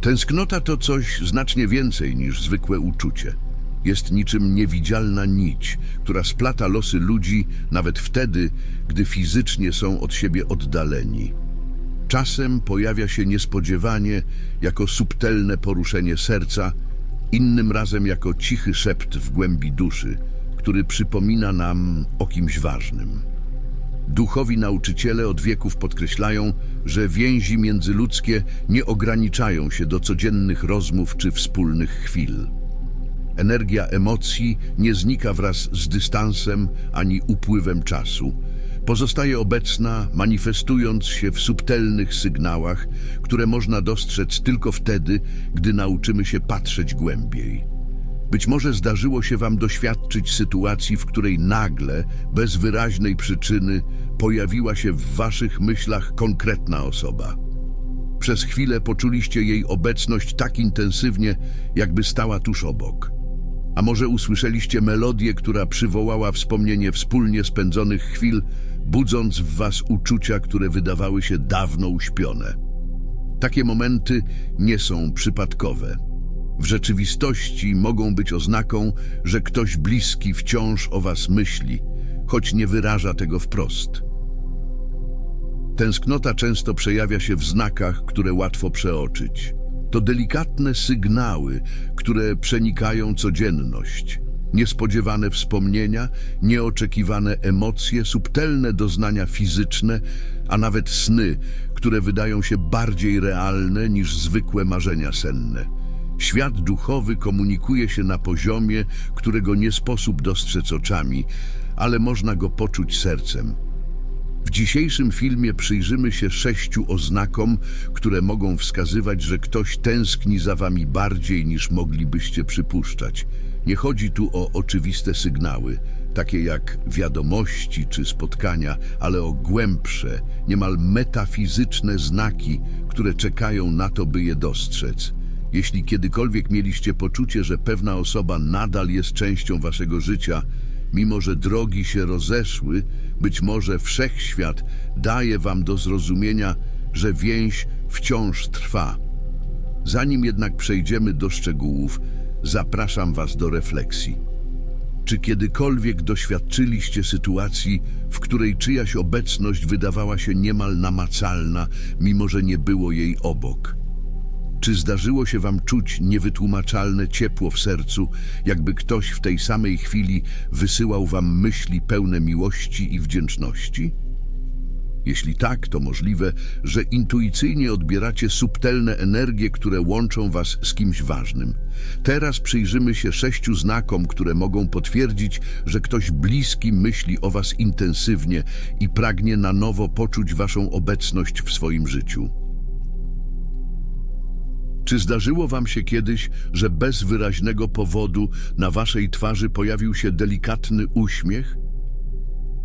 Tęsknota to coś znacznie więcej niż zwykłe uczucie. Jest niczym niewidzialna nić, która splata losy ludzi nawet wtedy, gdy fizycznie są od siebie oddaleni. Czasem pojawia się niespodziewanie jako subtelne poruszenie serca, innym razem jako cichy szept w głębi duszy, który przypomina nam o kimś ważnym. Duchowi nauczyciele od wieków podkreślają, że więzi międzyludzkie nie ograniczają się do codziennych rozmów czy wspólnych chwil. Energia emocji nie znika wraz z dystansem ani upływem czasu. Pozostaje obecna, manifestując się w subtelnych sygnałach, które można dostrzec tylko wtedy, gdy nauczymy się patrzeć głębiej. Być może zdarzyło się Wam doświadczyć sytuacji, w której nagle, bez wyraźnej przyczyny, pojawiła się w Waszych myślach konkretna osoba. Przez chwilę poczuliście jej obecność tak intensywnie, jakby stała tuż obok. A może usłyszeliście melodię, która przywołała wspomnienie wspólnie spędzonych chwil, budząc w Was uczucia, które wydawały się dawno uśpione. Takie momenty nie są przypadkowe. W rzeczywistości mogą być oznaką, że ktoś bliski wciąż o Was myśli, choć nie wyraża tego wprost. Tęsknota często przejawia się w znakach, które łatwo przeoczyć. To delikatne sygnały, które przenikają codzienność. Niespodziewane wspomnienia, nieoczekiwane emocje, subtelne doznania fizyczne, a nawet sny, które wydają się bardziej realne niż zwykłe marzenia senne. Świat duchowy komunikuje się na poziomie, którego nie sposób dostrzec oczami, ale można go poczuć sercem. W dzisiejszym filmie przyjrzymy się sześciu oznakom, które mogą wskazywać, że ktoś tęskni za wami bardziej niż moglibyście przypuszczać. Nie chodzi tu o oczywiste sygnały, takie jak wiadomości czy spotkania, ale o głębsze, niemal metafizyczne znaki, które czekają na to, by je dostrzec. Jeśli kiedykolwiek mieliście poczucie, że pewna osoba nadal jest częścią waszego życia, mimo że drogi się rozeszły, być może wszechświat daje wam do zrozumienia, że więź wciąż trwa. Zanim jednak przejdziemy do szczegółów, zapraszam was do refleksji. Czy kiedykolwiek doświadczyliście sytuacji, w której czyjaś obecność wydawała się niemal namacalna, mimo że nie było jej obok? Czy zdarzyło się wam czuć niewytłumaczalne ciepło w sercu, jakby ktoś w tej samej chwili wysyłał wam myśli pełne miłości i wdzięczności? Jeśli tak, to możliwe, że intuicyjnie odbieracie subtelne energie, które łączą was z kimś ważnym. Teraz przyjrzymy się sześciu znakom, które mogą potwierdzić, że ktoś bliski myśli o was intensywnie i pragnie na nowo poczuć waszą obecność w swoim życiu. Czy zdarzyło wam się kiedyś, że bez wyraźnego powodu na waszej twarzy pojawił się delikatny uśmiech?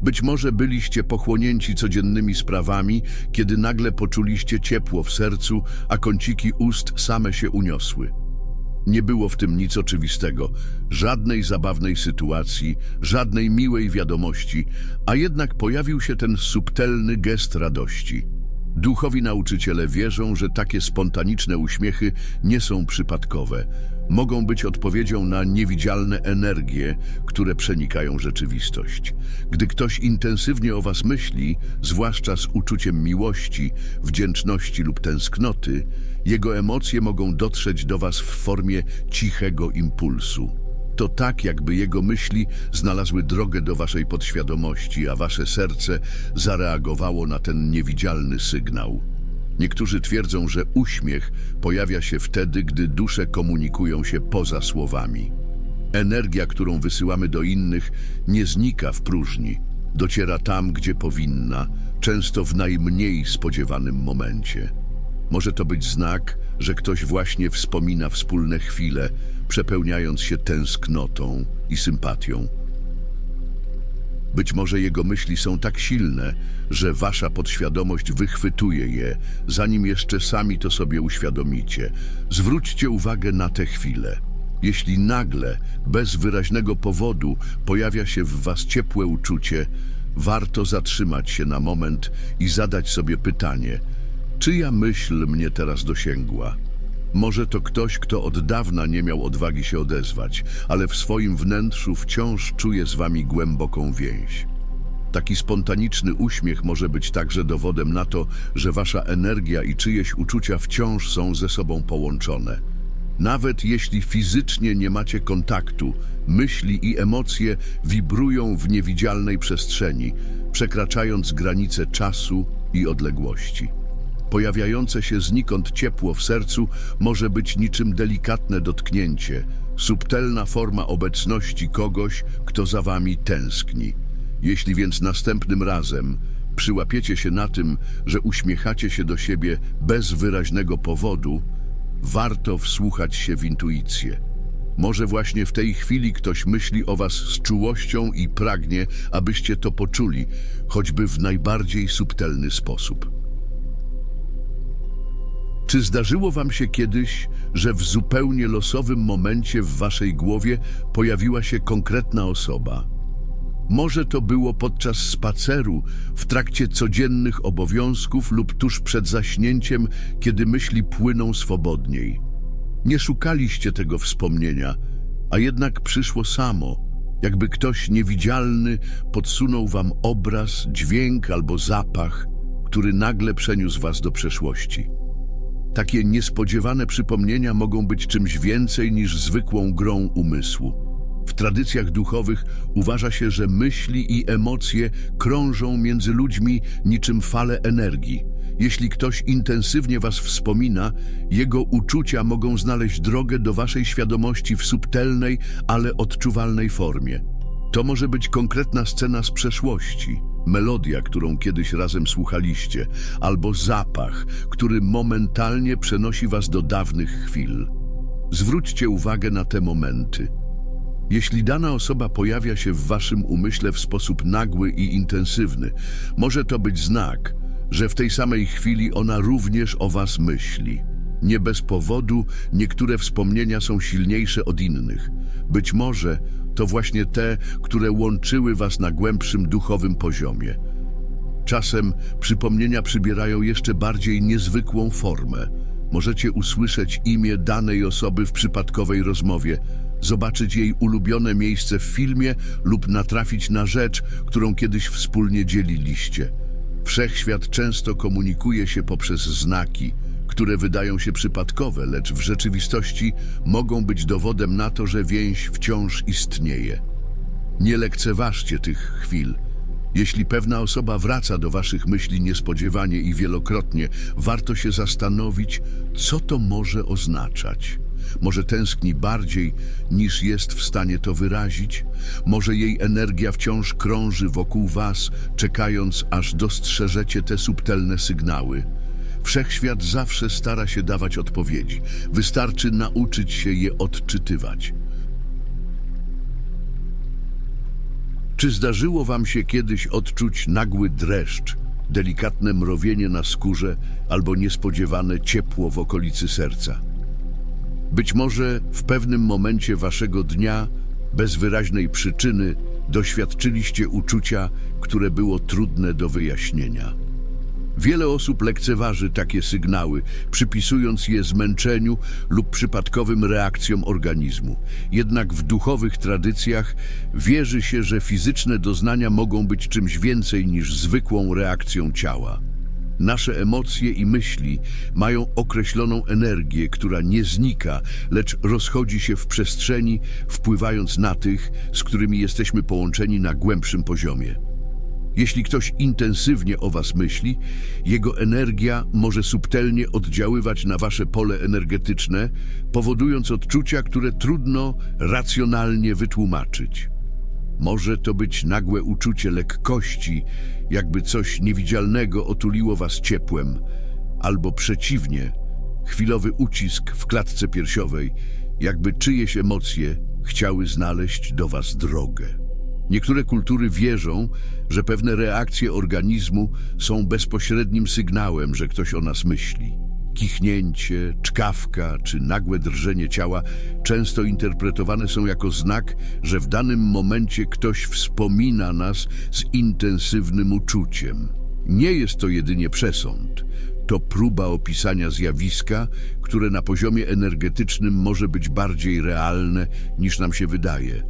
Być może byliście pochłonięci codziennymi sprawami, kiedy nagle poczuliście ciepło w sercu, a kąciki ust same się uniosły. Nie było w tym nic oczywistego, żadnej zabawnej sytuacji, żadnej miłej wiadomości, a jednak pojawił się ten subtelny gest radości. Duchowi nauczyciele wierzą, że takie spontaniczne uśmiechy nie są przypadkowe. Mogą być odpowiedzią na niewidzialne energie, które przenikają rzeczywistość. Gdy ktoś intensywnie o was myśli, zwłaszcza z uczuciem miłości, wdzięczności lub tęsknoty, jego emocje mogą dotrzeć do was w formie cichego impulsu. To tak, jakby jego myśli znalazły drogę do waszej podświadomości, a wasze serce zareagowało na ten niewidzialny sygnał. Niektórzy twierdzą, że uśmiech pojawia się wtedy, gdy dusze komunikują się poza słowami. Energia, którą wysyłamy do innych, nie znika w próżni. Dociera tam, gdzie powinna, często w najmniej spodziewanym momencie. Może to być znak, że ktoś właśnie wspomina wspólne chwile, przepełniając się tęsknotą i sympatią. Być może jego myśli są tak silne, że wasza podświadomość wychwytuje je, zanim jeszcze sami to sobie uświadomicie. Zwróćcie uwagę na te chwile. Jeśli nagle, bez wyraźnego powodu, pojawia się w was ciepłe uczucie, warto zatrzymać się na moment i zadać sobie pytanie, czyja myśl mnie teraz dosięgła? Może to ktoś, kto od dawna nie miał odwagi się odezwać, ale w swoim wnętrzu wciąż czuje z wami głęboką więź. Taki spontaniczny uśmiech może być także dowodem na to, że wasza energia i czyjeś uczucia wciąż są ze sobą połączone. Nawet jeśli fizycznie nie macie kontaktu, myśli i emocje wibrują w niewidzialnej przestrzeni, przekraczając granice czasu i odległości. Pojawiające się znikąd ciepło w sercu może być niczym delikatne dotknięcie, subtelna forma obecności kogoś, kto za wami tęskni. Jeśli więc następnym razem przyłapiecie się na tym, że uśmiechacie się do siebie bez wyraźnego powodu, warto wsłuchać się w intuicję. Może właśnie w tej chwili ktoś myśli o was z czułością i pragnie, abyście to poczuli, choćby w najbardziej subtelny sposób. Czy zdarzyło wam się kiedyś, że w zupełnie losowym momencie w waszej głowie pojawiła się konkretna osoba? Może to było podczas spaceru, w trakcie codziennych obowiązków lub tuż przed zaśnięciem, kiedy myśli płyną swobodniej. Nie szukaliście tego wspomnienia, a jednak przyszło samo, jakby ktoś niewidzialny podsunął wam obraz, dźwięk albo zapach, który nagle przeniósł was do przeszłości. Takie niespodziewane przypomnienia mogą być czymś więcej niż zwykłą grą umysłu. W tradycjach duchowych uważa się, że myśli i emocje krążą między ludźmi niczym fale energii. Jeśli ktoś intensywnie was wspomina, jego uczucia mogą znaleźć drogę do waszej świadomości w subtelnej, ale odczuwalnej formie. To może być konkretna scena z przeszłości, melodia, którą kiedyś razem słuchaliście, albo zapach, który momentalnie przenosi was do dawnych chwil. Zwróćcie uwagę na te momenty. Jeśli dana osoba pojawia się w waszym umyśle w sposób nagły i intensywny, może to być znak, że w tej samej chwili ona również o was myśli. Nie bez powodu niektóre wspomnienia są silniejsze od innych. Być może to właśnie te, które łączyły was na głębszym duchowym poziomie. Czasem przypomnienia przybierają jeszcze bardziej niezwykłą formę. Możecie usłyszeć imię danej osoby w przypadkowej rozmowie, zobaczyć jej ulubione miejsce w filmie lub natrafić na rzecz, którą kiedyś wspólnie dzieliliście. Wszechświat często komunikuje się poprzez znaki, które wydają się przypadkowe, lecz w rzeczywistości mogą być dowodem na to, że więź wciąż istnieje. Nie lekceważcie tych chwil. Jeśli pewna osoba wraca do waszych myśli niespodziewanie i wielokrotnie, warto się zastanowić, co to może oznaczać. Może tęskni bardziej, niż jest w stanie to wyrazić? Może jej energia wciąż krąży wokół was, czekając, aż dostrzeżecie te subtelne sygnały? Wszechświat zawsze stara się dawać odpowiedzi. Wystarczy nauczyć się je odczytywać. Czy zdarzyło wam się kiedyś odczuć nagły dreszcz, delikatne mrowienie na skórze albo niespodziewane ciepło w okolicy serca? Być może w pewnym momencie waszego dnia, bez wyraźnej przyczyny, doświadczyliście uczucia, które było trudne do wyjaśnienia. Wiele osób lekceważy takie sygnały, przypisując je zmęczeniu lub przypadkowym reakcjom organizmu. Jednak w duchowych tradycjach wierzy się, że fizyczne doznania mogą być czymś więcej niż zwykłą reakcją ciała. Nasze emocje i myśli mają określoną energię, która nie znika, lecz rozchodzi się w przestrzeni, wpływając na tych, z którymi jesteśmy połączeni na głębszym poziomie. Jeśli ktoś intensywnie o was myśli, jego energia może subtelnie oddziaływać na wasze pole energetyczne, powodując odczucia, które trudno racjonalnie wytłumaczyć. Może to być nagłe uczucie lekkości, jakby coś niewidzialnego otuliło was ciepłem, albo przeciwnie, chwilowy ucisk w klatce piersiowej, jakby czyjeś emocje chciały znaleźć do was drogę. Niektóre kultury wierzą, że pewne reakcje organizmu są bezpośrednim sygnałem, że ktoś o nas myśli. Kichnięcie, czkawka czy nagłe drżenie ciała często interpretowane są jako znak, że w danym momencie ktoś wspomina nas z intensywnym uczuciem. Nie jest to jedynie przesąd. To próba opisania zjawiska, które na poziomie energetycznym może być bardziej realne niż nam się wydaje.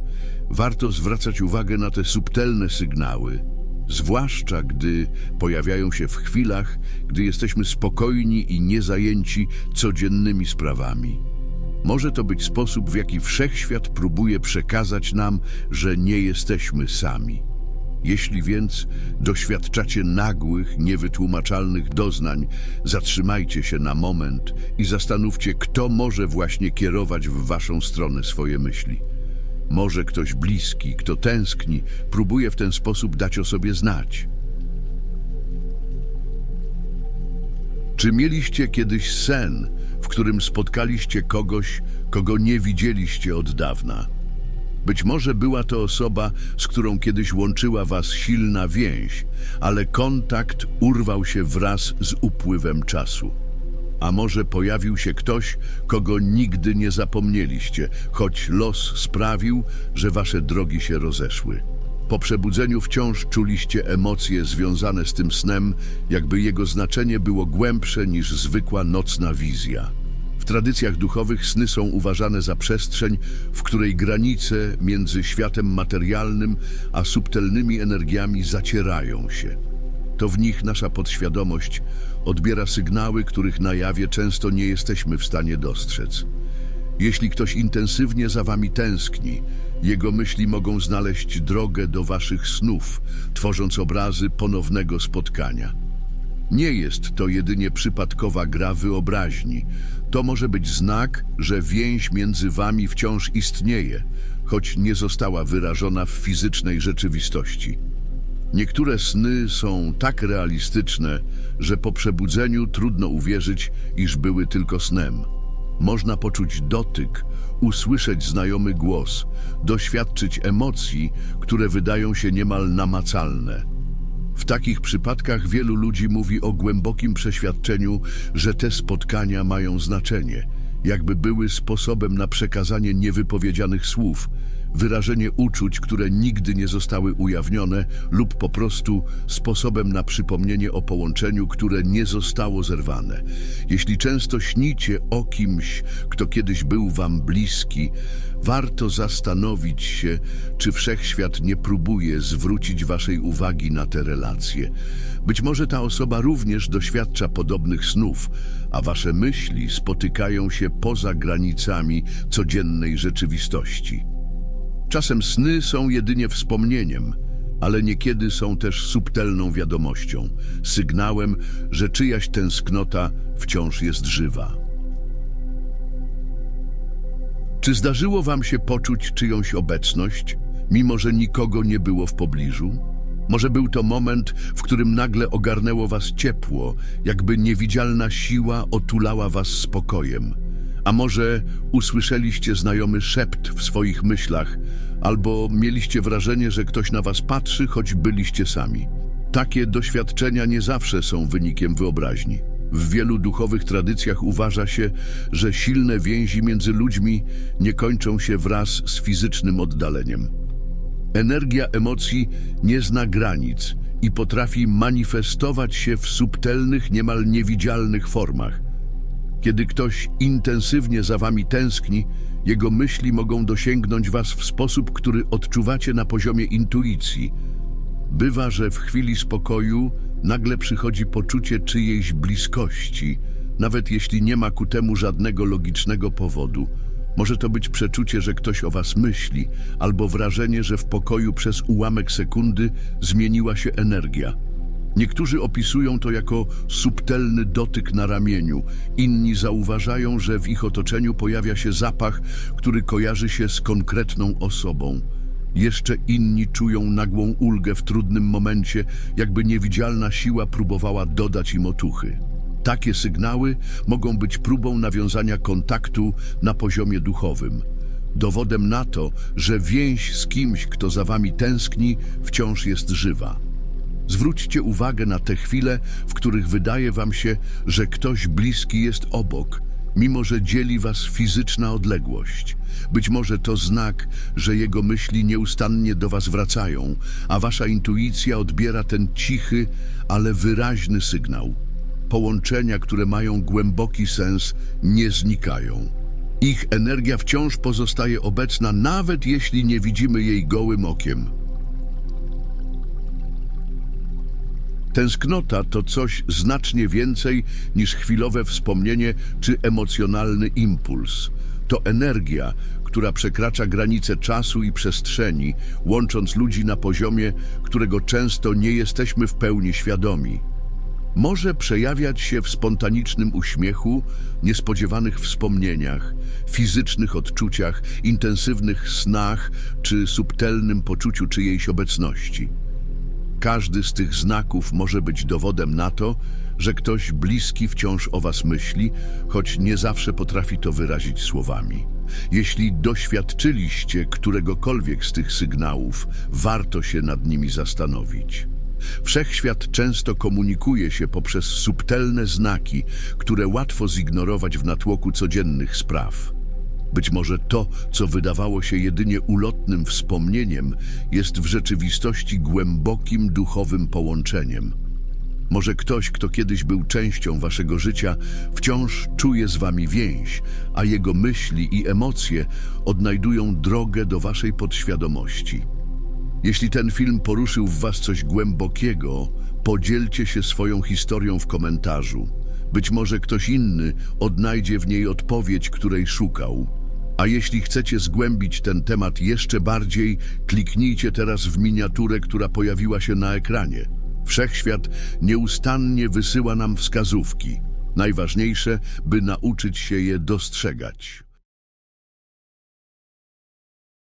Warto zwracać uwagę na te subtelne sygnały, zwłaszcza gdy pojawiają się w chwilach, gdy jesteśmy spokojni i niezajęci codziennymi sprawami. Może to być sposób, w jaki wszechświat próbuje przekazać nam, że nie jesteśmy sami. Jeśli więc doświadczacie nagłych, niewytłumaczalnych doznań, zatrzymajcie się na moment i zastanówcie, kto może właśnie kierować w waszą stronę swoje myśli. Może ktoś bliski, kto tęskni, próbuje w ten sposób dać o sobie znać. Czy mieliście kiedyś sen, w którym spotkaliście kogoś, kogo nie widzieliście od dawna? Być może była to osoba, z którą kiedyś łączyła was silna więź, ale kontakt urwał się wraz z upływem czasu. A może pojawił się ktoś, kogo nigdy nie zapomnieliście, choć los sprawił, że wasze drogi się rozeszły. Po przebudzeniu wciąż czuliście emocje związane z tym snem, jakby jego znaczenie było głębsze niż zwykła nocna wizja. W tradycjach duchowych sny są uważane za przestrzeń, w której granice między światem materialnym a subtelnymi energiami zacierają się. To w nich nasza podświadomość odbiera sygnały, których na jawie często nie jesteśmy w stanie dostrzec. Jeśli ktoś intensywnie za wami tęskni, jego myśli mogą znaleźć drogę do waszych snów, tworząc obrazy ponownego spotkania. Nie jest to jedynie przypadkowa gra wyobraźni. To może być znak, że więź między wami wciąż istnieje, choć nie została wyrażona w fizycznej rzeczywistości. Niektóre sny są tak realistyczne, że po przebudzeniu trudno uwierzyć, iż były tylko snem. Można poczuć dotyk, usłyszeć znajomy głos, doświadczyć emocji, które wydają się niemal namacalne. W takich przypadkach wielu ludzi mówi o głębokim przeświadczeniu, że te spotkania mają znaczenie, jakby były sposobem na przekazanie niewypowiedzianych słów, wyrażenie uczuć, które nigdy nie zostały ujawnione, lub po prostu sposobem na przypomnienie o połączeniu, które nie zostało zerwane. Jeśli często śnicie o kimś, kto kiedyś był wam bliski, warto zastanowić się, czy wszechświat nie próbuje zwrócić waszej uwagi na te relacje. Być może ta osoba również doświadcza podobnych snów, a wasze myśli spotykają się poza granicami codziennej rzeczywistości. Czasem sny są jedynie wspomnieniem, ale niekiedy są też subtelną wiadomością, sygnałem, że czyjaś tęsknota wciąż jest żywa. Czy zdarzyło wam się poczuć czyjąś obecność, mimo że nikogo nie było w pobliżu? Może był to moment, w którym nagle ogarnęło was ciepło, jakby niewidzialna siła otulała was spokojem. A może usłyszeliście znajomy szept w swoich myślach, albo mieliście wrażenie, że ktoś na was patrzy, choć byliście sami. Takie doświadczenia nie zawsze są wynikiem wyobraźni. W wielu duchowych tradycjach uważa się, że silne więzi między ludźmi nie kończą się wraz z fizycznym oddaleniem. Energia emocji nie zna granic i potrafi manifestować się w subtelnych, niemal niewidzialnych formach. Kiedy ktoś intensywnie za wami tęskni, jego myśli mogą dosięgnąć was w sposób, który odczuwacie na poziomie intuicji. Bywa, że w chwili spokoju nagle przychodzi poczucie czyjejś bliskości, nawet jeśli nie ma ku temu żadnego logicznego powodu. Może to być przeczucie, że ktoś o was myśli, albo wrażenie, że w pokoju przez ułamek sekundy zmieniła się energia. Niektórzy opisują to jako subtelny dotyk na ramieniu, inni zauważają, że w ich otoczeniu pojawia się zapach, który kojarzy się z konkretną osobą. Jeszcze inni czują nagłą ulgę w trudnym momencie, jakby niewidzialna siła próbowała dodać im otuchy. Takie sygnały mogą być próbą nawiązania kontaktu na poziomie duchowym. Dowodem na to, że więź z kimś, kto za wami tęskni, wciąż jest żywa. Zwróćcie uwagę na te chwile, w których wydaje wam się, że ktoś bliski jest obok, mimo że dzieli was fizyczna odległość. Być może to znak, że jego myśli nieustannie do was wracają, a wasza intuicja odbiera ten cichy, ale wyraźny sygnał. połączenia, które mają głęboki sens, nie znikają. Ich energia wciąż pozostaje obecna, nawet jeśli nie widzimy jej gołym okiem. Tęsknota to coś znacznie więcej niż chwilowe wspomnienie czy emocjonalny impuls. To energia, która przekracza granice czasu i przestrzeni, łącząc ludzi na poziomie, którego często nie jesteśmy w pełni świadomi. Może przejawiać się w spontanicznym uśmiechu, niespodziewanych wspomnieniach, fizycznych odczuciach, intensywnych snach czy subtelnym poczuciu czyjejś obecności. Każdy z tych znaków może być dowodem na to, że ktoś bliski wciąż o was myśli, choć nie zawsze potrafi to wyrazić słowami. Jeśli doświadczyliście któregokolwiek z tych sygnałów, warto się nad nimi zastanowić. Wszechświat często komunikuje się poprzez subtelne znaki, które łatwo zignorować w natłoku codziennych spraw. Być może to, co wydawało się jedynie ulotnym wspomnieniem, jest w rzeczywistości głębokim duchowym połączeniem. Może ktoś, kto kiedyś był częścią waszego życia, wciąż czuje z wami więź, a jego myśli i emocje odnajdują drogę do waszej podświadomości. Jeśli ten film poruszył w was coś głębokiego, podzielcie się swoją historią w komentarzu. Być może ktoś inny odnajdzie w niej odpowiedź, której szukał. A jeśli chcecie zgłębić ten temat jeszcze bardziej, kliknijcie teraz w miniaturę, która pojawiła się na ekranie. Wszechświat nieustannie wysyła nam wskazówki. Najważniejsze, by nauczyć się je dostrzegać.